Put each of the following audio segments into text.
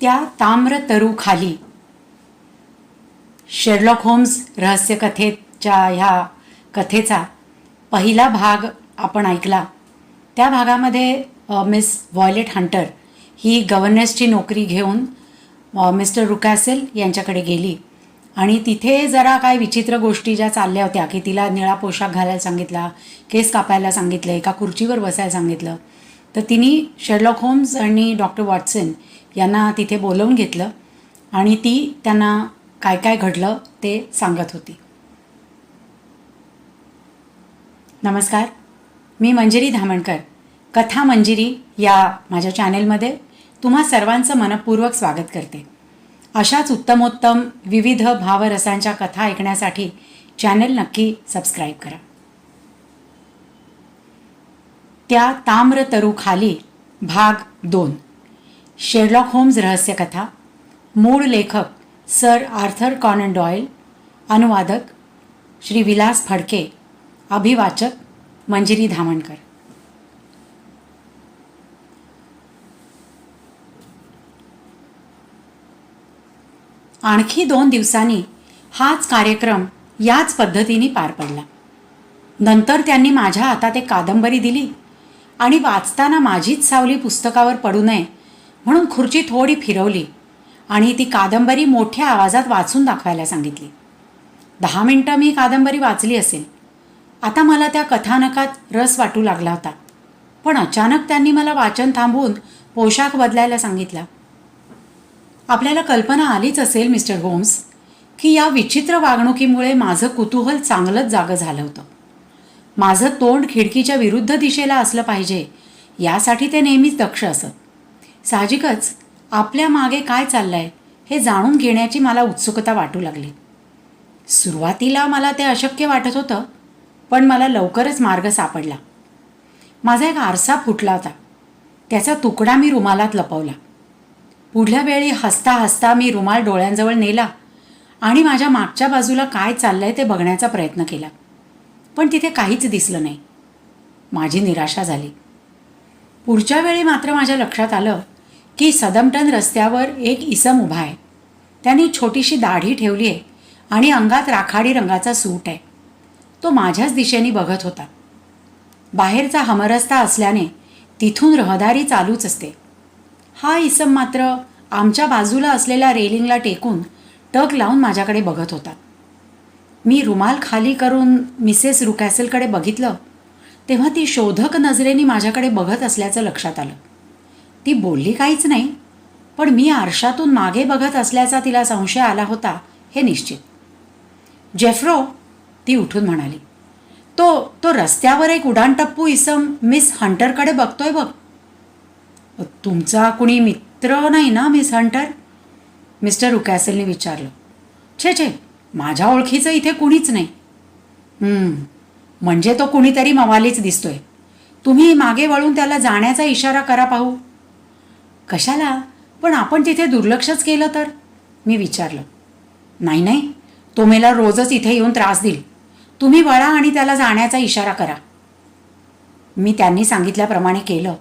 त्या ताम्र तरु खाली शेरलॉक होम्स रहस्यकथेच्या ह्या कथेचा पहिला भाग आपण ऐकला. त्या भागामध्ये मिस व्हॉयलेट हंटर ही गव्हर्नर्सची नोकरी घेऊन मिस्टर रुकॅसेल यांच्याकडे गेली. आणि तिथे जरा काय विचित्र गोष्टी ज्या चालल्या होत्या की तिला निळा पोशाख घालायला सांगितला केस कापायला सांगितलं एका खुर्चीवर बसायला सांगितलं. तर तिने शेरलॉक होम्स आणि डॉक्टर वॉटसन यांना तिथे बोलवून घेतलं आणि ती त्यांना काय काय घडलं ते सांगत होती. नमस्कार. मी मंजिरी धामणकर. कथा मंजिरी या माझ्या चॅनेलमध्ये तुम्हा सर्वांचं मनपूर्वक स्वागत करते. अशाच उत्तमोत्तम विविध भावरसांच्या कथा ऐकण्यासाठी चॅनल नक्की सबस्क्राईब करा. त्या ताम्र तरुखाली भाग दोन. शेरलॉक होम्स रहस्यकथा मूळ लेखक सर आर्थर कॉनन डॉयल अनुवादक श्री विलास फडके अभिवाचक मंजिरी धामणकर. आणखी दोन दिवसांनी हाच कार्यक्रम याच पद्धतीने पार पडला. नंतर त्यांनी माझ्या हातात एक कादंबरी दिली आणि वाचताना माझीच सावली पुस्तकावर पडू नये म्हणून खुर्ची थोडी फिरवली आणि ती कादंबरी मोठ्या आवाजात वाचून दाखवायला सांगितली. दहा मिनटं मी कादंबरी वाचली असेल. आता मला त्या कथानकात रस वाटू लागला होता. पण अचानक त्यांनी मला वाचन थांबवून पोशाख बदलायला सांगितला. आपल्याला कल्पना आलीच असेल मिस्टर होम्स की या विचित्र वागणुकीमुळे माझं कुतूहल चांगलंच जागं झालं होतं. माझं तोंड खिडकीच्या विरुद्ध दिशेला असलं पाहिजे यासाठी ते नेहमीच दक्ष असत. साहजिकच आपल्या मागे काय चाललंय हे जाणून घेण्याची मला उत्सुकता वाटू लागली. सुरुवातीला मला ते अशक्य वाटत होतं पण मला लवकरच मार्ग सापडला. माझा एक आरसा फुटला होता. त्याचा तुकडा मी रुमालात लपवला. पुढल्या वेळी हसता हसता मी रुमाल डोळ्यांजवळ नेला आणि माझ्या मागच्या बाजूला काय चाललंय ते बघण्याचा प्रयत्न केला. पण तिथे काहीच दिसलं नाही. माझी निराशा झाली. पुढच्या वेळी मात्र माझ्या लक्षात आलं की सदमटन रस्त्यावर एक इसम उभा आहे. त्यांनी छोटीशी दाढी ठेवली आहे आणि अंगात राखाडी रंगाचा सूट आहे. तो माझ्याच दिशेने बघत होता. बाहेरचा हमरस्ता असल्याने तिथून रहदारी चालूच असते. हा इसम मात्र आमच्या बाजूला असलेल्या रेलिंगला टेकून टक लावून माझ्याकडे बघत होता. मी रुमाल खाली करून मिसेस रुकॅसेलकडे बघितलं तेव्हा ती शोधक नजरेने माझ्याकडे बघत असल्याचं लक्षात आलं. ती बोलली काहीच नाही. पण मी आरशातून मागे बघत असल्याचा तिला संशय आला होता हे निश्चित. जेफ्रो ती उठून म्हणाली तो तो रस्त्यावर एक उडाणटप्पू इसम मिस हंटरकडे बघतोय बघ. तुमचा कुणी मित्र नाही ना मिस हंटर? मिस्टर रुकॅसेलने विचारलं. छे छे माझ्या ओळखीचं इथे कुणीच नाही. म्हणजे तो कुणीतरी मवालीच दिसतोय. तुम्ही मागे वळून त्याला जाण्याचा इशारा करा पाहू. कशाला? पण आपण तिथे दुर्लक्षच केलं तर? मी विचारलं. नाही नाही. तो मला रोजच इथे येऊन त्रास देईल. तुम्ही वळा आणि त्याला जाण्याचा इशारा करा. मी त्यांनी सांगितल्याप्रमाणे केलं.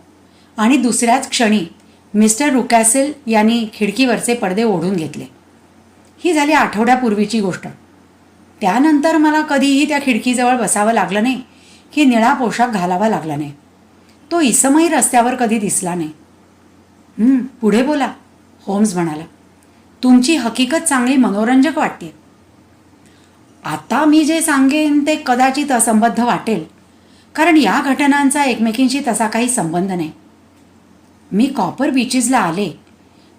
आणि दुसऱ्याच क्षणी मिस्टर रुकॅसेल यांनी खिडकीवरचे पडदे ओढून घेतले. ही झाली आठवड्यापूर्वीची गोष्ट. त्यानंतर मला कधीही त्या खिडकीजवळ बसावं लागलं नाही की निळा पोशाख घालावा लागला नाही. तो इसमही रस्त्यावर कधी दिसला नाही. पुढे बोला होम्स म्हणाला. तुमची हकीकत चांगली मनोरंजक वाटते आता मी जे सांगेन ते कदाचित असंबद्ध वाटेल कारण या घटनांचा एकमेकींशी तसा काही संबंध नाही. मी कॉपर बीचेसला आले.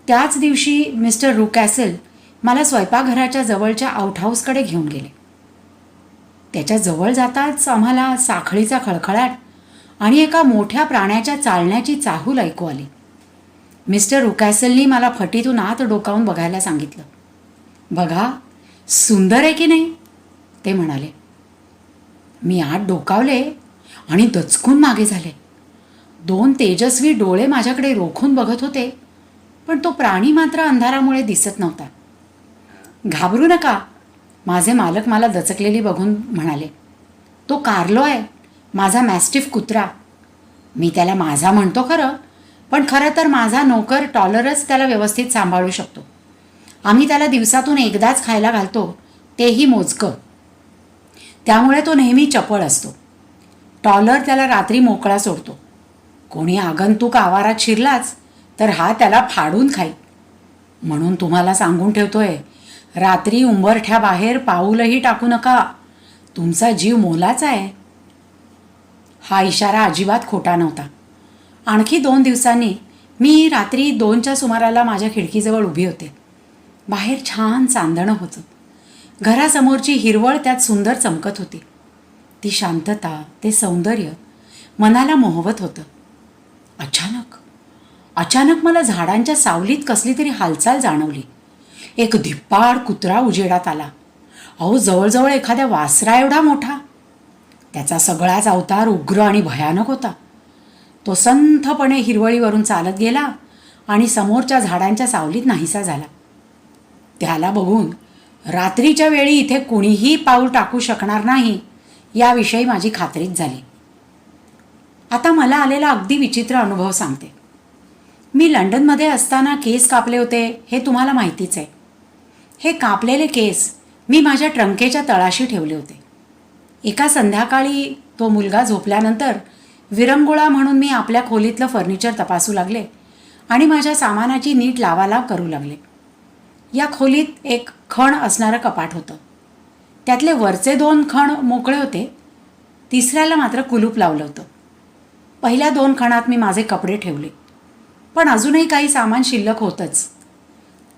त्याच दिवशी मिस्टर रुकॅसेल मला स्वयंपाकघराच्या जवळच्या आउटहाऊसकडे घेऊन गेले. त्याच्याजवळ जाताच आम्हाला साखळीचा खळखळाट आणि एका मोठ्या प्राण्याच्या चालण्याची चाहूल ऐकू आली. मिस्टर रुकॅसेलनी मला फटीतून आत डोकावून बघायला सांगितलं. बघा सुंदर आहे की नाही? ते म्हणाले. मी आत डोकावले आणि दचकून मागे झाले. दोन तेजस्वी डोळे माझ्याकडे रोखून बघत होते पण तो प्राणी मात्र अंधारामुळे दिसत नव्हता. घाबरू नका माझे मालक मला दचकलेली बघून म्हणाले. तो कार्लो आहे माझा मॅस्टिफ कुत्रा. मी त्याला माझा म्हणतो खरं पण खरं तर माझा नोकर टॉलरच त्याला व्यवस्थित सांभाळू शकतो. आम्ही त्याला दिवसातून एकदाच खायला घालतो तेही मोजकं. त्यामुळे तो नेहमी चपळ असतो. टॉलर त्याला रात्री मोकळा सोडतो. कोणी आगंतुक आवारात शिरलाच तर हा त्याला फाडून खाईल. म्हणून तुम्हाला सांगून ठेवतोय रात्री उंबरठ्याबाहेर पाऊलही टाकू नका. तुमचा जीव मोलाचा आहे. हा इशारा अजिबात खोटा नव्हता. आणखी दोन दिवसांनी मी रात्री दोनच्या सुमाराला माझ्या खिडकीजवळ उभी होते. बाहेर छान चांदणं होतं. घरासमोरची हिरवळ त्यात सुंदर चमकत होती. ती शांतता ते सौंदर्य मनाला मोहवत होतं. अचानक अचानक मला झाडांच्या सावलीत कसली तरी हालचाल जाणवली. एक धिप्पाड कुत्रा उजेडात आला. अहो जवळजवळ एखाद्या वासरा एवढा मोठा. त्याचा सगळाच अवतार उग्र आणि भयानक होता. तो संथपणे हिरवळीवरून चालत गेला आणि समोरच्या झाडांच्या सावलीत नाहीसा झाला. त्याला बघून रात्रीच्या वेळी इथे कुणीही पाऊल टाकू शकणार नाही याविषयी माझी खात्रीच झाली. आता मला आलेला अगदी विचित्र अनुभव सांगते. मी लंडनमध्ये असताना केस कापले होते हे तुम्हाला माहितीच आहे. हे कापलेले केस मी माझ्या ट्रंकेच्या तळाशी ठेवले होते. एका संध्याकाळी तो मुलगा झोपल्यानंतर विरंगुळा म्हणून मी आपल्या खोलीतलं फर्निचर तपासू लागले आणि माझ्या सामानाची नीट लावालाव करू लागले. या खोलीत एक खण असणारं कपाट होतं. त्यातले वरचे दोन खण मोकळे होते. तिसऱ्याला मात्र कुलूप लावलं होतं. पहिल्या दोन खणात मी माझे कपडे ठेवले. पण अजूनही काही सामान शिल्लक होतंच.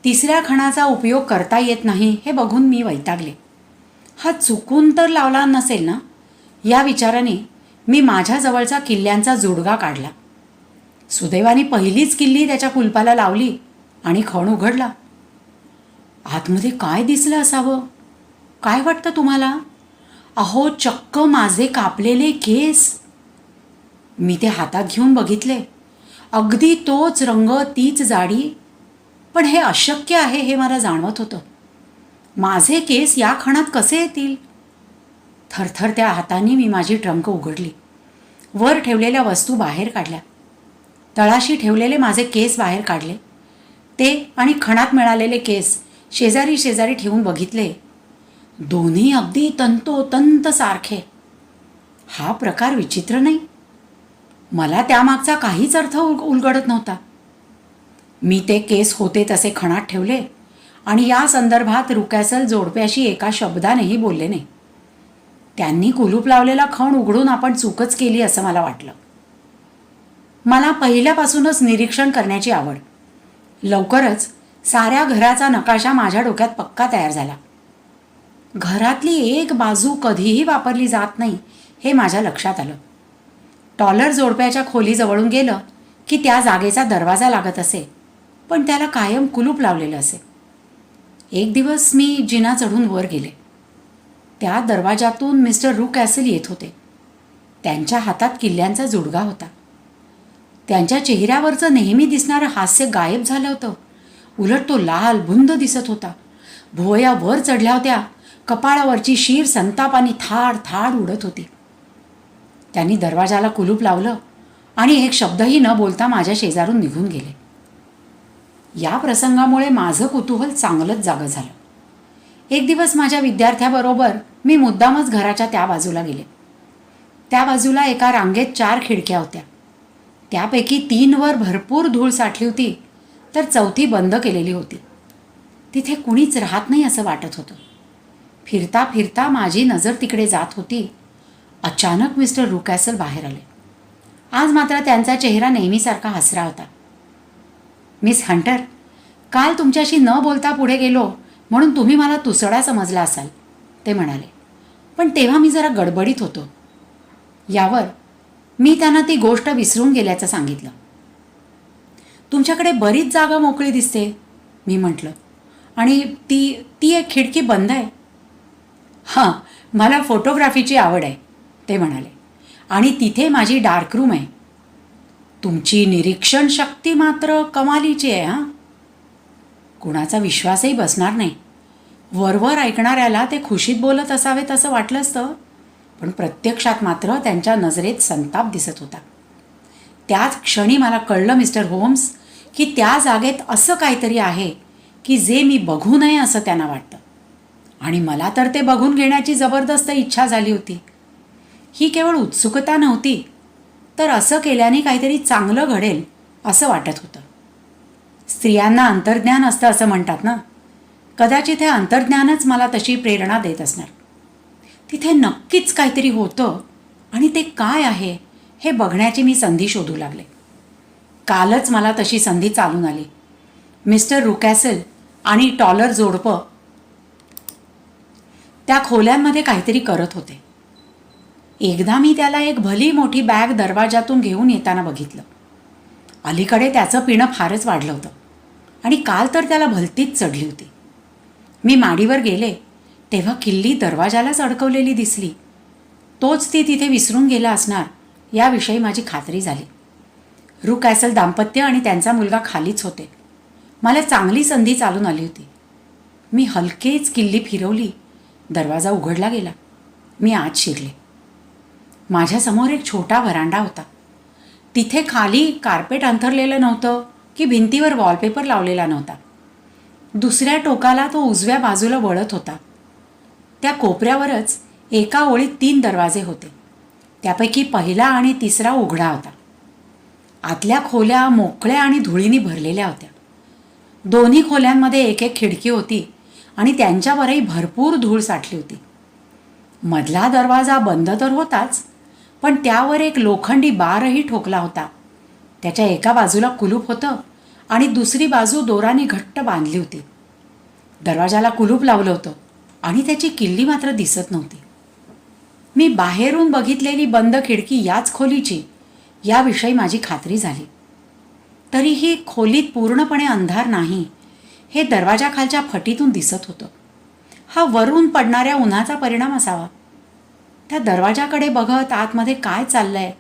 तिसऱ्या खणाचा उपयोग करता येत नाही हे बघून मी वैतागले. हा चुकून तर लावला नसेल ना? या विचाराने मी माझ्याजवळचा किल्ल्यांचा जुडगा काढला. सुदैवाने पहिलीच किल्ली त्याच्या कुलपाला लावली आणि खण उघडला. आतमध्ये काय दिसलं असावं? काय वाटतं तुम्हाला? अहो चक्क माझे कापलेले केस. मी ते हातात घेऊन बघितले. अगदी तोच रंग तीच जाडी. पण हे अशक्य आहे हे मला जाणवत होतं. माझे केस या खणात कसे येतील? थरथर त्या हाताने मी माझी ट्रंक उघडली. वर ठेवलेल्या वस्तू बाहेर काढल्या. तळाशी ठेवलेले माझे केस बाहेर काढले. ते आणि खणात मिळालेले केस शेजारी शेजारी ठेवून बघितले. दोन्ही अगदी तंतोतंत सारखे. हा प्रकार विचित्र नाही. मला त्यामागचा काहीच अर्थ उल उलगडत नव्हता. मी ते केस होते तसे खणात ठेवले आणि या संदर्भात रुकॅसल जोडप्याशी एका शब्दानेही बोलले नाही. त्यांनी कुलूप लावलेला खण उघडून आपण चूकच केली असं मला वाटलं. मला पहिल्यापासूनच निरीक्षण करण्याची आवड. लवकरच साऱ्या घराचा नकाशा माझ्या डोक्यात पक्का तयार झाला. घरातली एक बाजू कधीही वापरली जात नाही हे माझ्या लक्षात आलं. टॉलर जोडप्याच्या खोलीजवळून गेलं की त्या जागेचा दरवाजा लागत असे पण त्याला कायम कुलूप लावलेलं असे. एक दिवस मी जिना चढून वर गेले. त्या दरवाजातून मिस्टर रू कॅसल येत होते. त्यांच्या हातात किल्ल्यांचा जुडगा होता. त्यांच्या चेहऱ्यावरचं नेहमी दिसणारं हास्य गायब झालं होतं. उलट तो लाल बुंद दिसत होता. भुवया वर चढल्या होत्या. कपाळावरची शीर संतापाने थाड थाड उडत होती. त्यांनी दरवाजाला कुलूप लावलं आणि एक शब्दही न बोलता माझ्या शेजारून निघून गेले. या प्रसंगामुळे माझं कुतूहल चांगलंच जागं झालं. एक दिवस माझ्या विद्यार्थ्याबरोबर मी मुद्दामच घराच्या त्या बाजूला गेले. त्या बाजूला एका रांगेत चार खिडक्या होत्या. त्यापैकी तीनवर भरपूर धूळ साठली होती तर चौथी बंद केलेली होती. तिथे कुणीच राहत नाही असं वाटत होतं. फिरता फिरता माझी नजर तिकडे जात होती. अचानक मिस्टर रुकॅसल बाहेर आले. आज मात्र त्यांचा चेहरा नेहमीसारखा हसरा होता. मिस हंटर काल तुमच्याशी न बोलता पुढे गेलो म्हणून तुम्ही मला तुसडा समजला असाल ते म्हणाले. पण तेव्हा मी जरा गडबडीत होतो. यावर मी त्यांना ती गोष्ट विसरून गेल्याचं सांगितलं. तुमच्याकडे बरीच जागा मोकळी दिसते मी म्हटलं. आणि ती ती एक खिडकी बंद आहे. हां मला फोटोग्राफीची आवड आहे ते म्हणाले. आणि तिथे माझी डार्क रूम आहे. तुमची निरीक्षण शक्ती मात्र कमालीची आहे हां. कुणाचा विश्वासही बसणार नाही. वरवर ऐकणाऱ्याला ते खुशीत बोलत असावेत असं वाटलं असतं पण प्रत्यक्षात मात्र त्यांच्या नजरेत संताप दिसत होता. त्याच क्षणी मला कळलं मिस्टर होम्स की त्या जागेत असं काहीतरी आहे की जे मी बघू नये असं त्यांना वाटतं. आणि मला तर ते बघून घेण्याची जबरदस्त इच्छा झाली होती. ही केवळ उत्सुकता नव्हती तर असं केल्याने काहीतरी चांगलं घडेल असं वाटत होतं. स्त्रियांना अंतर्ज्ञान असतं असं म्हणतात ना? कदाचित हे अंतर्ज्ञानच मला तशी प्रेरणा देत असणार. तिथे नक्कीच काहीतरी होतं आणि ते काय आहे हे बघण्याची मी संधी शोधू लागले. कालच मला तशी संधी चालून आली. मिस्टर रुकॅसेल आणि टॉलर जोडपं त्या खोल्यांमध्ये काहीतरी करत होते. एकदा मी त्याला एक भली मोठी बॅग दरवाजातून घेऊन येताना बघितलं. अलीकडे त्याचं पिणं फारच वाढलं होतं. आणि काल तर त्याला भलतीच चढली होती. मी माडीवर गेले तेव्हा किल्ली दरवाजालाच अडकवलेली दिसली. तोच ती तिथे विसरून गेला असणार याविषयी माझी खात्री झाली. रू कॅसल दाम्पत्य आणि त्यांचा मुलगा खालीच होते. मला चांगली संधी चालून आली होती. मी हलकेच किल्ली फिरवली दरवाजा उघडला गेला. मी आत शिरले. माझ्यासमोर एक छोटा व्हरांडा होता. तिथे खाली कार्पेट अंथरलेलं नव्हतं की भिंतीवर वॉलपेपर लावलेला नव्हता. दुसऱ्या टोकाला तो उजव्या बाजूला वळत होता. त्या कोपऱ्यावरच एका ओळीत तीन दरवाजे होते. त्यापैकी पहिला आणि तिसरा उघडा होता. आतल्या खोल्या मोकळ्या आणि धुळीनी भरलेल्या होत्या. दोन्ही खोल्यांमध्ये एक एक खिडकी होती आणि त्यांच्यावरही भरपूर धूळ साठली होती. मधला दरवाजा बंद तर होताच पण त्यावर एक लोखंडी बारही ठोकला होता. त्याच्या एका बाजूला कुलूप होतं आणि दुसरी बाजू दोराने घट्ट बांधली होती. दरवाजाला कुलूप लावलं होतं आणि त्याची किल्ली मात्र दिसत नव्हती. मी बाहेरून बघितलेली बंद खिडकी याच खोलीची याविषयी माझी खात्री झाली. तरीही खोलीत पूर्णपणे अंधार नाही हे दरवाजाखालच्या फटीतून दिसत होतं. हा वरून पडणाऱ्या उन्हाचा परिणाम असावा. त्या दरवाजाकडे बघत आतमध्ये काय चाललंय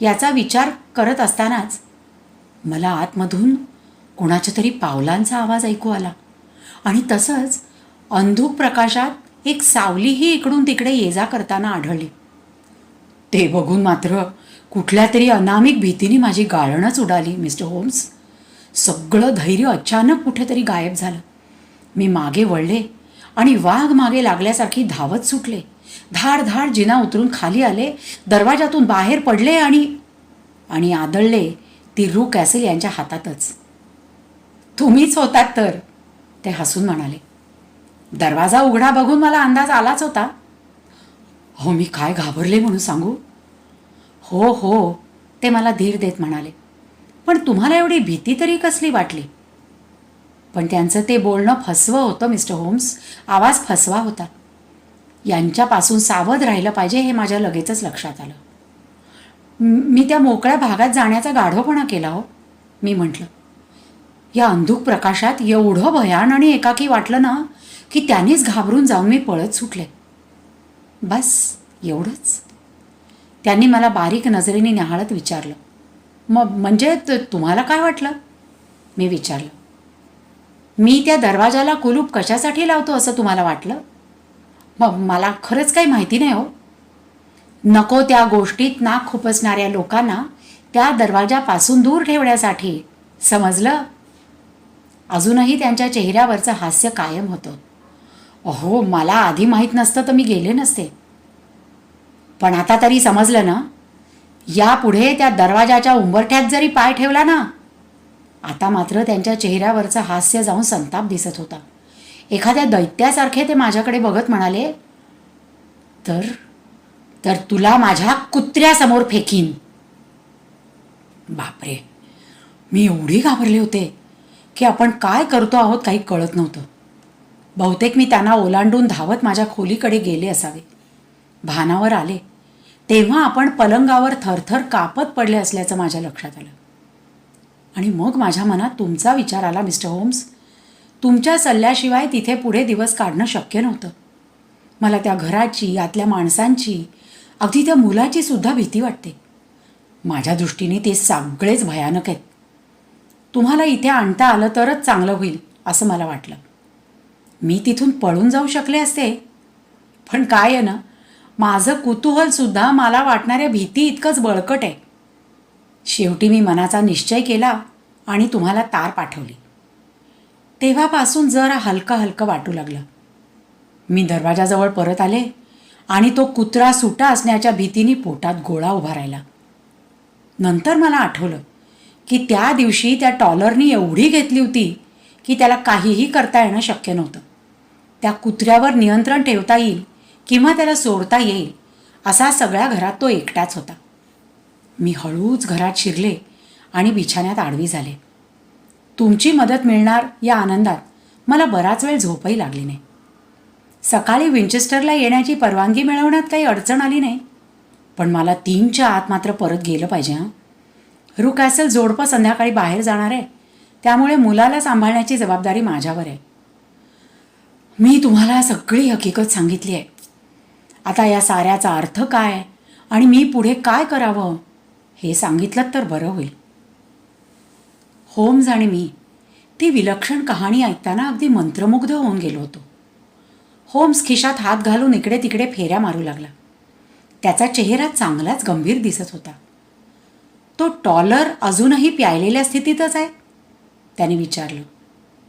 याचा विचार करत असतानाच मला आतमधून कोणाच्या तरी पावलांचा आवाज ऐकू आला. आणि तसंच अंधूक प्रकाशात एक सावलीही इकडून तिकडे ये जा करताना आढळली. ते बघून मात्र कुठल्या तरी अनामिक भीतीने माझी गाळणच उडाली मिस्टर होम्स. सगळं धैर्य अचानक कुठेतरी गायब झालं. मी मागे वळले आणि वाघ मागे लागल्यासारखी धावत सुटले. धाड धाड जिना उतरून खाली आले दरवाजातून बाहेर पडले आणि आणि आदळले ती रू कॅसेल यांच्या हातातच. तुम्हीच होतात तर ते हसून म्हणाले. दरवाजा उघडा बघून मला अंदाज आलाच होता. हो मी काय घाबरले म्हणून सांगू? हो हो ते मला धीर देत म्हणाले. पण तुम्हाला एवढी भीती तरी कसली वाटली? पण त्यांचं ते बोलणं फसवं होतं मिस्टर होम्स. आवाज फसवा होता. यांच्यापासून सावध राहिलं पाहिजे हे माझ्या लगेचच लक्षात आलं. मी त्या मोकळ्या भागात जाण्याचा गाढवपणा केला हो मी म्हटलं. या अंधुक प्रकाशात एवढं भयान आणि एकाकी वाटलं ना की त्यांनीच घाबरून जाऊन मी पळत सुटले. बस एवढंच. त्यांनी मला बारीक नजरेने निहाळत विचारलं. मग म्हणजे त- तुम्हाला काय वाटलं? मी विचारलं. मी त्या दरवाजाला कुलूप कशासाठी लावतो असं तुम्हाला वाटलं? मला खरंच काही माहिती नाही हो. नको त्या गोष्टीत नाक खुपसणाऱ्या लोकांना त्या दरवाजापासून दूर ठेवण्यासाठी. समजलं? अजूनही त्यांच्या चेहऱ्यावरचं हास्य कायम होतं. अहो मला आधी माहीत नसतं तर मी गेले नसते. पण आता तरी समजलं ना? यापुढे त्या दरवाजाच्या उंबरठ्यात जरी पाय ठेवला ना आता मात्र त्यांच्या चेहऱ्यावरचं हास्य जाऊन संताप दिसत होता. एखाद्या दैत्यासारखे ते माझ्याकडे बघत म्हणाले तर तर तुला माझ्या कुत्र्यासमोर फेकीन. बापरे मी एवढी घाबरले होते की आपण काय करतो आहोत काही कळत नव्हतं. बहुतेक मी त्यांना ओलांडून धावत माझ्या खोलीकडे गेले असावे. भानावर आले. तेव्हा आपण पलंगावर थरथर कापत पडले असल्याचं माझ्या लक्षात आलं. आणि मग माझ्या मनात तुमचा विचार आला मिस्टर होम्स? तुमच्या सल्ल्याशिवाय तिथे पुढे दिवस काढणं शक्य नव्हतं. मला त्या घराची आतल्या माणसांची अगदी त्या मुलाची सुद्धा भीती वाटते. माझ्या दृष्टीने ते सगळेच भयानक आहेत. तुम्हाला इथे आणता आलं तरच चांगलं होईल असं मला वाटलं. मी तिथून पळून जाऊ शकले असते. पण काय आहे ना माझं कुतूहलसुद्धा मला वाटणाऱ्या भीती इतकंच बळकट आहे. शेवटी मी मनाचा निश्चय केला आणि तुम्हाला तार पाठवली. तेव्हापासून जरा हलकं हलकं वाटू लागलं. मी दरवाजाजवळ परत आले आणि तो कुत्रा सुटा असण्याच्या भीतीने पोटात गोळा उभा राहिला. नंतर मला आठवलं की त्या दिवशी त्या टॉलरनी एवढी घेतली होती की त्याला काहीही करता येणं शक्य नव्हतं. त्या कुत्र्यावर नियंत्रण ठेवता येईल किंवा त्याला सोडता येईल असा सगळ्या घरात तो एकटाच होता. मी हळूच घरात शिरले आणि बिछाण्यात आडवी झाले. तुमची मदत मिळणार या आनंदात. मला बराच वेळ झोपही लागली नाही. सकाळी विंचेस्टरला येण्याची परवानगी मिळवण्यात काही अडचण आली नाही. पण मला तीनच्या आत मात्र परत गेलं पाहिजे हां. रू कॅसल जोडपं संध्याकाळी बाहेर जाणार आहे. त्यामुळे मुलाला सांभाळण्याची जबाबदारी माझ्यावर आहे. मी तुम्हाला सगळी हकीकत सांगितली आहे. आता या साऱ्याचा अर्थ काय आणि मी पुढे काय करावं हे सांगितलं तर बरं होईल. होम्स आणि मी ती विलक्षण कहाणी ऐकताना अगदी मंत्रमुग्ध होऊन गेलो होतो. होम्स खिशात हात घालून इकडे तिकडे फेऱ्या मारू लागला. त्याचा चेहरा चांगलाच गंभीर दिसत होता. तो टॉलर अजूनही प्यायलेल्या स्थितीतच आहे? त्याने विचारलं.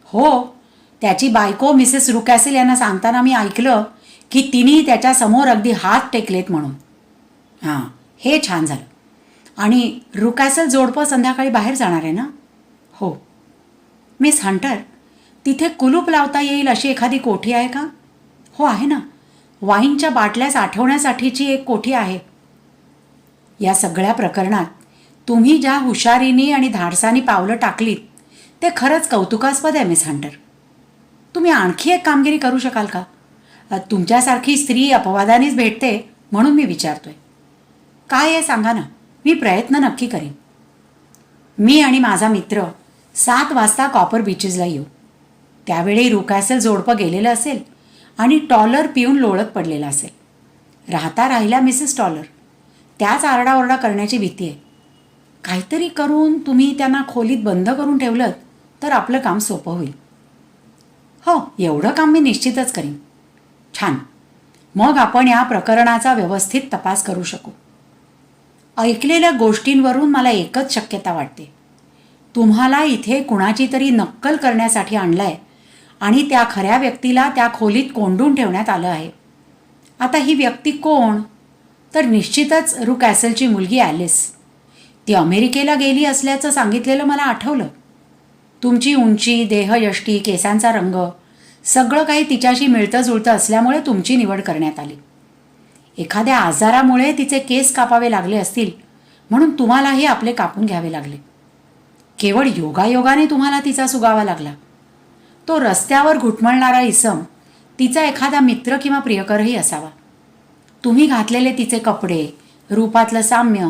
हो त्याची बायको मिसेस रुकॅसेल यांना सांगताना मी ऐकलं की तिनेही त्याच्यासमोर अगदी हात टेकलेत म्हणून. हां हे छान झालं. आणि रुकॅसल जोडपं संध्याकाळी बाहेर जाणार आहे ना? हो. मिस हंटर तिथे कुलूप लावता येईल अशी एखादी कोठी आहे का? हो आहे ना. वाईनच्या बाटल्या साठवण्यासाठीची एक कोठी आहे. या सगळ्या प्रकरणात तुम्ही ज्या हुशारीने आणि धाडसानी पावलं टाकलीत ते खरंच कौतुकास्पद आहे मिस हंटर. तुम्ही आणखी एक कामगिरी करू शकाल का? तुमच्यासारखी स्त्री अपवादानेच भेटते म्हणून मी विचारतोय. काय आहे सांगा ना. मी प्रयत्न नक्की करेन. मी आणि माझा मित्र सात वाजता कॉपर बीचेसला येऊ. त्यावेळी रुकॅसल जोडपं गेलेलं असेल आणि टॉलर पिऊन लोळत पडलेला असेल. राहता राहिल्या मिसेस टॉलर त्याच आरडाओरडा करण्याची भीती आहे. काहीतरी करून तुम्ही त्यांना खोलीत बंद करून ठेवलं तर आपलं काम सोपं होईल. हो एवढं काम मी निश्चितच करीन. छान. मग आपण या प्रकरणाचा व्यवस्थित तपास करू शकू. ऐकलेल्या गोष्टींवरून मला एकच शक्यता वाटते. तुम्हाला इथे कुणाची तरी नक्कल करण्यासाठी आणलंय आणि त्या खऱ्या व्यक्तीला त्या खोलीत कोंडून ठेवण्यात आलं आहे. आता ही व्यक्ती कोण? तर निश्चितच रू कॅसलची मुलगी ॲलिस. ती अमेरिकेला गेली असल्याचं सांगितलेलं मला आठवलं. तुमची उंची देहयष्टी केसांचा रंग सगळं काही तिच्याशी मिळतं जुळतं असल्यामुळे तुमची निवड करण्यात आली. एखाद्या आजारामुळे तिचे केस कापावे लागले असतील म्हणून तुम्हालाही आपले कापून घ्यावे लागले. केवळ योगायोगाने तुम्हाला तिचा सुगावा लागला. तो रस्त्यावर घुटमळणारा इसम तिचा एखादा मित्र किंवा प्रियकरही असावा. तुम्ही घातलेले तिचे कपडे रूपातलं साम्य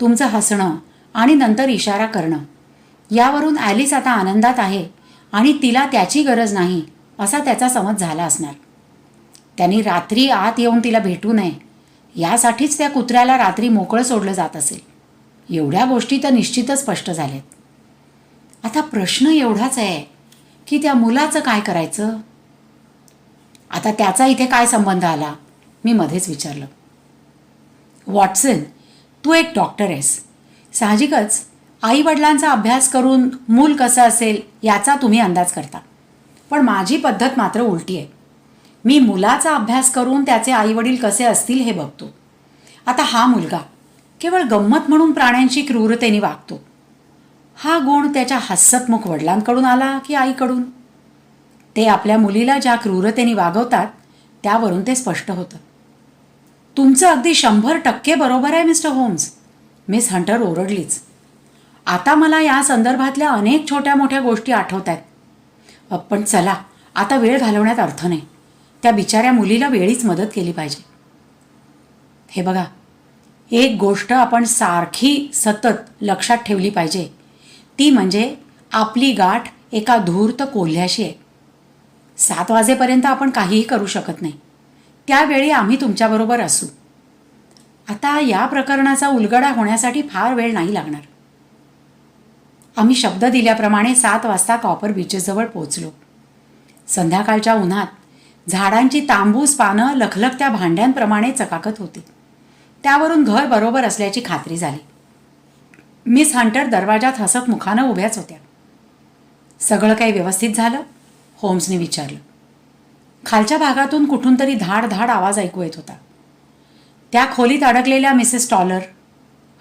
तुमचं हसणं आणि नंतर इशारा करणं यावरून ॲलिस आता आनंदात आहे आणि तिला त्याची गरज नाही असा त्याचा समज झाला असणार. त्यांनी रात्री आत येऊन तिला भेटू नये यासाठीच त्या कुत्र्याला रात्री मोकळं सोडलं जात असेल एवढ्या गोष्टी तर निश्चितच स्पष्ट झाल्यात आता प्रश्न एवढाच आहे की त्या मुलाचं काय करायचं? आता त्याचा इथे काय संबंध आला? मी मध्येच विचारलं. वॉटसन तू एक डॉक्टर आहेस. साहजिकच आईवडिलांचा अभ्यास करून मूल कसं असेल याचा तुम्ही अंदाज करता. पण माझी पद्धत मात्र उलटी आहे. मी मुलाचा अभ्यास करून त्याचे आईवडील कसे असतील हे बघतो. आता हा मुलगा केवळ गंमत म्हणून प्राण्यांशी क्रूरतेने वागतो. हा गुण त्याच्या हास्यात्मक वडिलांकडून आला की आईकडून? ते आपल्या मुलीला ज्या क्रूरतेने वागवतात त्यावरून ते स्पष्ट होतं. तुमचं अगदी शंभर टक्के बरोबर आहे मिस्टर होम्स. मिस हंटर ओरडलीच. आता मला या संदर्भातल्या अनेक छोट्या मोठ्या गोष्टी आठवत आहेत. पण चला आता वेळ घालवण्यात अर्थ नाही. त्या बिचाऱ्या मुलीला वेळीच मदत केली पाहिजे. हे बघा एक गोष्ट आपण सारखी सतत लक्षात ठेवली पाहिजे. ती म्हणजे आपली गाठ एका धूर्त कोल्ह्याशी आहे. सात वाजेपर्यंत आपण काहीही करू शकत नाही. त्यावेळी आम्ही तुमच्याबरोबर असू. आता या प्रकरणाचा उलगडा होण्यासाठी फार वेळ नाही लागणार. आम्ही शब्द दिल्याप्रमाणे सात वाजता कॉपर बीचेसजवळ पोचलो संध्याकाळच्या उन्हात झाडांची तांबूस पानं लखलखत्या भांड्यांप्रमाणे चकाकत होती. त्यावरून घर बरोबर असल्याची खात्री झाली. मिस हंटर दरवाजात हसत मुखानं उभ्याच होत्या. सगळं काही व्यवस्थित झालं होम्सने विचारलं. खालच्या भागातून कुठून तरी धाड धाड आवाज ऐकू येत होता. त्या खोलीत अडकलेल्या मिसेस टॉलर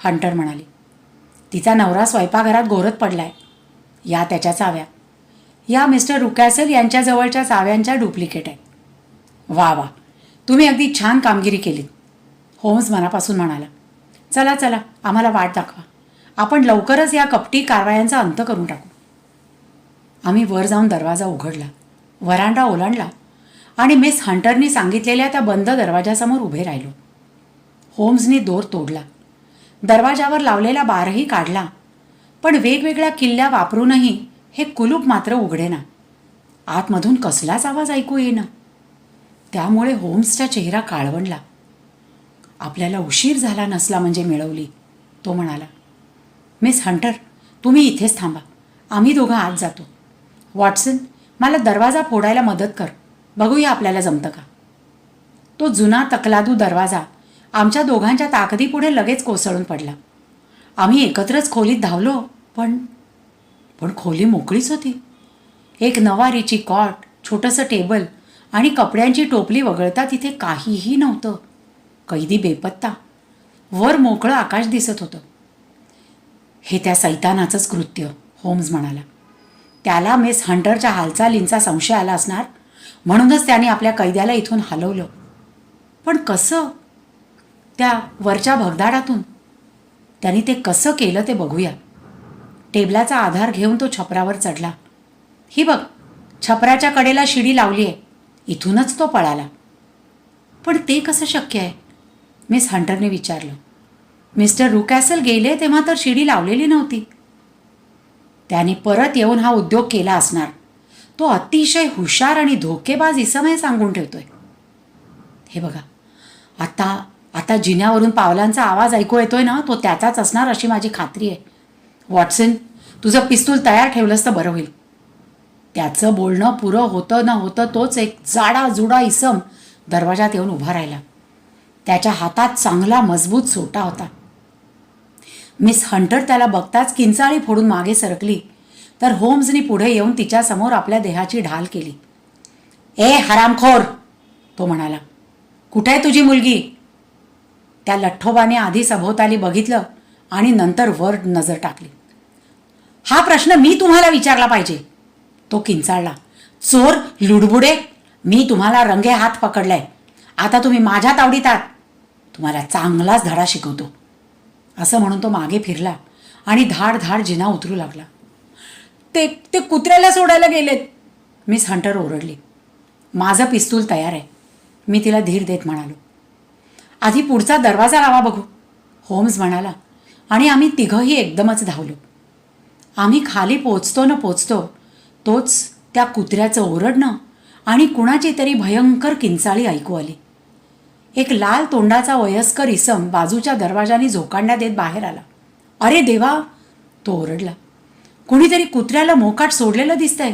हंटर म्हणाली तिचा नवरा स्वयंपाकघरात गोरत पडलाय. या त्याच्या चाव्या. या मिस्टर रुकॅसल यांच्या जवळच्या चाव्यांच्या डुप्लिकेट आहेत. वा वा. तुम्ही अगदी छान कामगिरी केली होम्स मनापासून म्हणाला चला चला आम्हाला वाट दाखवा. आपण लवकरच या कपटी कारवायांचा अंत करून टाकू. आम्ही वर जाऊन दरवाजा उघडला वरांडा ओलांडला आणि मिस हंटरनी सांगितलेल्या त्या बंद दरवाजासमोर उभे राहिलो. होम्सनी दोर तोडला दरवाजावर लावलेला बारही काढला पण वेगवेगळ्या किल्ल्या वापरूनही हे कुलूप मात्र उघडेना. आतमधून कसलाच आवाज ऐकू येईना. त्यामुळे होम्सचा चेहरा काळवणला आपल्याला उशीर झाला नसला म्हणजे मिळवली तो म्हणाला. मिस हंटर तुम्ही इथेच थांबा. आम्ही दोघं आत जातो. वॉटसन मला दरवाजा फोडायला मदत कर. बघूया आपल्याला जमतं का? तो जुना तकलादू दरवाजा आमच्या दोघांच्या ताकदीपुढे लगेच कोसळून पडला. आम्ही एकत्रच खोलीत धावलो पण पण खोली मोकळीच होती. एक नवारीची कॉट छोटंसं टेबल आणि कपड्यांची टोपली वगळता तिथे काहीही नव्हतं. कैदी बेपत्ता. वर मोकळं आकाश दिसत होतं. हे त्या सैतानाचंच कृत्य होम्स म्हणाला. त्याला मिस हंटरच्या हालचालींचा संशय आला असणार म्हणूनच त्याने आपल्या कैद्याला इथून हलवलं. पण कसं? त्या वरच्या भगदाडातून. त्यांनी ते कसं केलं ते बघूया. टेबलाचा आधार घेऊन तो छपरावर चढला. ही बघ छपराच्या कडेला शिडी लावली आहे इथूनच तो पळाला. पण ते कसं शक्य आहे? मिस हंटरने विचारलं. मिस्टर रुकॅसल गेले तेव्हा तर शिडी लावलेली नव्हती. त्याने परत येऊन हा उद्योग केला असणार. तो अतिशय हुशार आणि धोकेबाज इसमय सांगून ठेवतोय. हे बघा आता आता जिन्यावरून पावलांचा आवाज ऐकू येतोय ना तो त्याचाच असणार अशी माझी खात्री आहे. वॉटसन तुझं पिस्तूल तयार ठेवलंस तर बरं होईल. त्याचं बोलणं पुरं होतं न होतं तोच एक जाडा जुडा इसम दरवाजात येऊन उभा राहिला. त्याच्या हातात चांगला मजबूत सोटा होता. मिस हंटर त्याला बघताच किंचाळी फोडून मागे सरकली. तर होम्सनी पुढे येऊन तिच्यासमोर आपल्या देहाची ढाल केली. ए हरामखोर तो म्हणाला. कुठे आहे तुझी मुलगी? त्या लठ्ठोबाने आधी सभोवताली बघितलं आणि नंतर वर नजर टाकली. हा प्रश्न मी तुम्हाला विचारला पाहिजे तो किंचाळला. चोर लुडबुडे मी तुम्हाला रंगे हात पकडलाय. आता तुम्ही माझ्या आवडीत आहात. तुम्हाला चांगलाच धडा शिकवतो. असं म्हणून तो मागे फिरला आणि धाड धाड जिना उतरू लागला. ते ते कुत्र्याला सोडायला गेलेत. मिस हंटर ओरडली. माझं पिस्तूल तयार आहे. मी तिला धीर देत म्हणालो. आधी पुढचा दरवाजा लावा बघू. होम्स म्हणाला. आणि आम्ही तिघंही एकदमच धावलो. आम्ही खाली पोचतो न पोचतो तोच त्या कुत्र्याचं ओरडणं आणि कुणाची तरी भयंकर किंचाळी ऐकू आली. एक लाल तोंडाचा वयस्कर इसम बाजूच्या दरवाजाने झोकांड्या देत बाहेर आला. अरे देवा! तो ओरडला. कुणीतरी कुत्र्याला मोकाट सोडलेलं दिसतंय.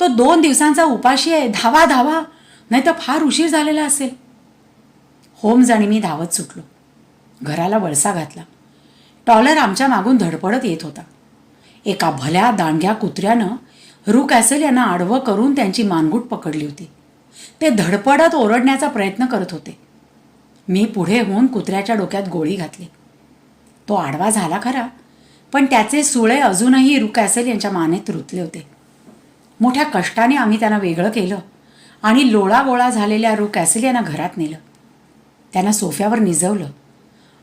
तो दोन दिवसांचा उपाशी आहे. धावा धावा! नाही तर फार उशीर झालेला असेल. होम्स आणि मी धावत सुटलो. घराला वळसा घातला. टॉलर आमच्या मागून धडपडत येत होता. एका भल्या दांडग्या कुत्र्यानं रू कॅसेल यांना आडवं करून त्यांची मानगूट पकडली होती. ते धडपडत ओरडण्याचा प्रयत्न करत होते. मी पुढे होऊन कुत्र्याच्या डोक्यात गोळी घातली. तो आडवा झाला खरा पण त्याचे सुळे अजूनही रुकॅसेल यांच्या मानेत रुतले होते. मोठ्या कष्टाने आम्ही त्यांना वेगळं केलं आणि लोळागोळा झालेल्या रूक यांना घरात नेलं. त्यांना सोफ्यावर निजवलं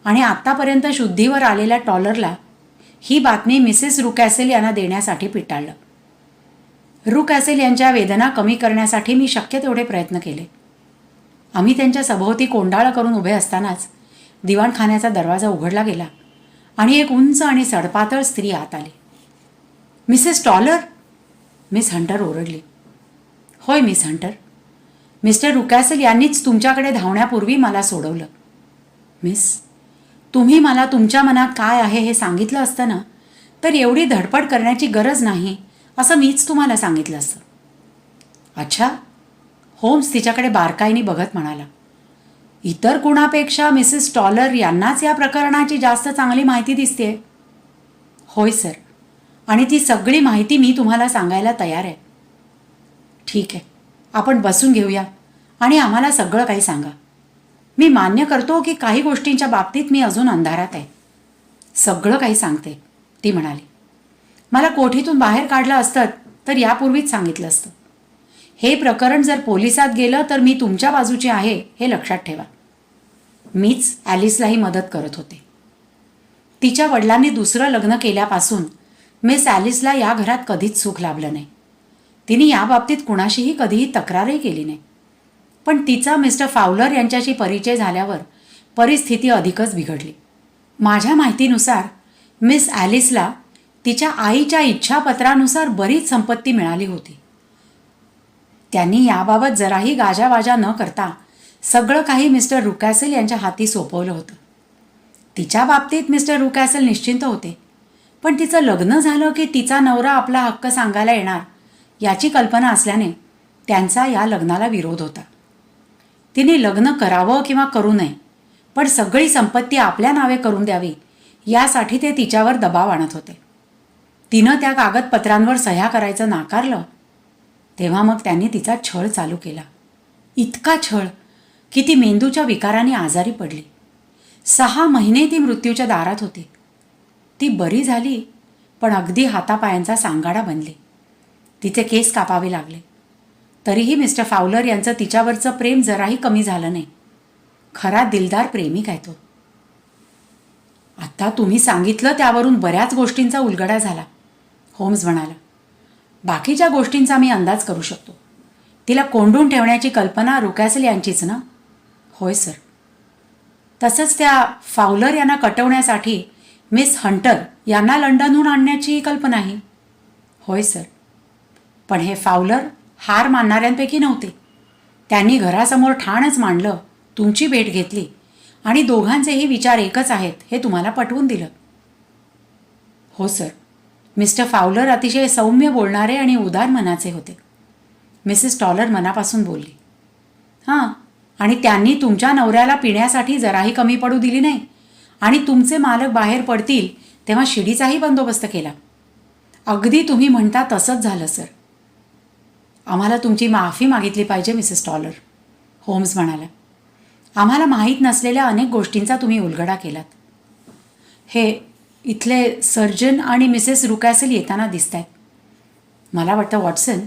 आणि आत्तापर्यंत शुद्धीवर आलेल्या टॉलरला ही बातमी मिसेस रुकॅसेल यांना देण्यासाठी पिटाळलं. रुकॅसेल यांच्या वेदना कमी करण्यासाठी मी शक्य तेवढे प्रयत्न केले. आम्ही त्यांच्या सभोवती कोंडाळं करून उभे असतानाच दिवाणखान्याचा दरवाजा उघडला गेला आणि एक उंच आणि सडपातळ स्त्री आत आली. Mrs Toller? मिस हंटर ओरडली. होय मिस हंटर. मिस्टर रुकॅसल यांनीच तुमच्याकडे धावण्यापूर्वी मला सोडवलं. मिस तुम्ही मला तुमच्या मनात काय आहे हे सांगितलं असतं ना तर एवढी धडपड करण्याची गरज नाही असं मीच तुम्हाला सांगितलं असतं. अच्छा होम्स तिच्याकडे बारकाईने बघत म्हणाला इतर कुणापेक्षा मिसेस टॉलर यांनाच या प्रकरणाची जास्त चांगली माहिती दिसते होय सर. आणि ती सगळी माहिती मी तुम्हाला सांगायला तयार आहे. ठीक आहे. आपण बसून घेऊया आणि आम्हाला सगळं काही सांगा. मी मान्य करतो की काही गोष्टींच्या बाबतीत मी अजून अंधारात आहे. सगळं काही सांगते ती म्हणाली. मला कोठीतून बाहेर काढलं असतं तर यापूर्वीच सांगितलं असतं. हे प्रकरण जर पोलिसात गेलं तर मी तुमच्या बाजूची आहे हे लक्षात ठेवा. मीच ॲलिसलाही मदत करत होते. तिच्या वडिलांनी दुसरं लग्न केल्यापासून मिस ॲलिसला या घरात कधीच सुख लाभलं नाही. तिने याबाबतीत कुणाशीही कधीही तक्रारही केली नाही. पण तिचा मिस्टर फावलर यांच्याशी परिचय झाल्यावर परिस्थिती अधिकच बिघडली. माझ्या माहितीनुसार मिस ॲलिसला तिच्या आईच्या इच्छापत्रानुसार बरीच संपत्ती मिळाली होती. त्यांनी याबाबत जराही गाजावाजा न करता सगळं काही मिस्टर रुकॅसेल यांच्या हाती सोपवलं होतं. तिच्या बाबतीत मिस्टर रुकॅसेल निश्चिंत होते. पण तिचं लग्न झालं की तिचा नवरा आपला हक्क सांगायला येणार याची कल्पना असल्याने त्यांचा या लग्नाला विरोध होता. तिने लग्न करावं किंवा करू नये पण सगळी संपत्ती आपल्या नावे करून द्यावी यासाठी ते तिच्यावर दबाव आणत होते. तिनं त्या कागदपत्रांवर सह्या करायचं नाकारलं तेव्हा मग त्यांनी तिचा छळ चालू केला. इतका छळ की ती मेंदूच्या विकाराने आजारी पडली. सहा महिने ती मृत्यूच्या दारात होती. ती बरी झाली पण अगदी हातापायांचा सांगाडा बनली. तिचे केस कापावे लागले. तरीही मिस्टर फावलर यांचं तिच्यावरचं प्रेम जराही कमी झालं नाही. खरा दिलदार प्रेमिक आहे तो. आत्ता तुम्ही सांगितलं त्यावरून बऱ्याच गोष्टींचा उलगडा झाला होम्स म्हणाला. बाकीच्या गोष्टींचा मी अंदाज करू शकतो. तिला कोंडून ठेवण्याची कल्पना रुकॅसल यांचीच ना? होय सर. तसंच त्या फावलर यांना कटवण्यासाठी मिस हंटर यांना लंडनहून आणण्याची कल्पनाही. होय सर. पण हे फावलर हार मानणाऱ्यांपैकी नव्हते. त्यांनी घरासमोर ठाणच मांडलं तुमची भेट घेतली आणि दोघांचेही विचार एकच आहेत हे तुम्हाला पटवून दिलं. हो सर. मिस्टर फावलर अतिशय सौम्य बोलणारे आणि उदार मनाचे होते. मिसेस टॉलर मनापासून बोलली हां आणि त्यांनी तुमच्या नवऱ्याला पिण्यासाठी जराही कमी पडू दिली नाही. आणि तुमचे मालक बाहेर पडतील तेव्हा शिडीचाही बंदोबस्त केला. अगदी तुम्ही म्हणता तसंच झालं सर. आम्हाला तुमची माफी मागितली पाहिजे मिसेस टॉलर होम्स म्हणाला. आम्हाला माहीत नसलेल्या अनेक गोष्टींचा तुम्ही उलगडा केलात. हे इथले सर्जन आणि मिसेस रुकॅसेल येताना दिसत आहेत मला वाटतं वॉटसन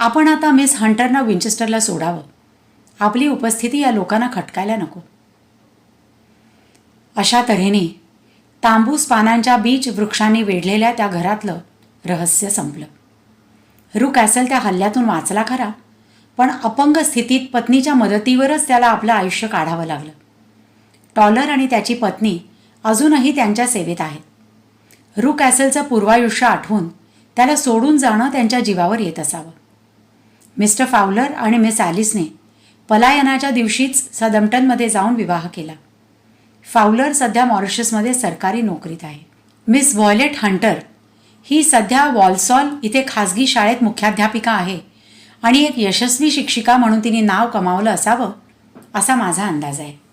आपण आता मिस हंटरना विंचेस्टरला सोडावं. आपली उपस्थिती या लोकांना खटकायला नको. अशा तऱ्हेने तांबूस पानांच्या बीज वृक्षांनी वेढलेल्या त्या घरातलं रहस्य संपलं. रुक ॲसल त्या हल्ल्यातून वाचला खरा पण अपंग स्थितीत पत्नीच्या मदतीवरच त्याला आपलं आयुष्य काढावं लागलं. टॉलर आणि त्याची पत्नी अजूनही त्यांच्या सेवेत आहेत. रू कॅसलचं पूर्वायुष्य आठवून त्याला सोडून जाणं त्यांच्या जीवावर येत असावं. मिस्टर फावलर आणि मिस ॲलिसने पलायनाच्या दिवशीच सदम्प्टनमध्ये जाऊन विवाह केला. फावलर सध्या मॉरिशसमध्ये सरकारी नोकरीत आहे. मिस व्हॉयलेट हंटर ही सध्या वॉल्सॉल इथे खाजगी शाळेत मुख्याध्यापिका आहे आणि एक यशस्वी शिक्षिका म्हणून तिने नाव कमावलं असावं असा माझा अंदाज आहे.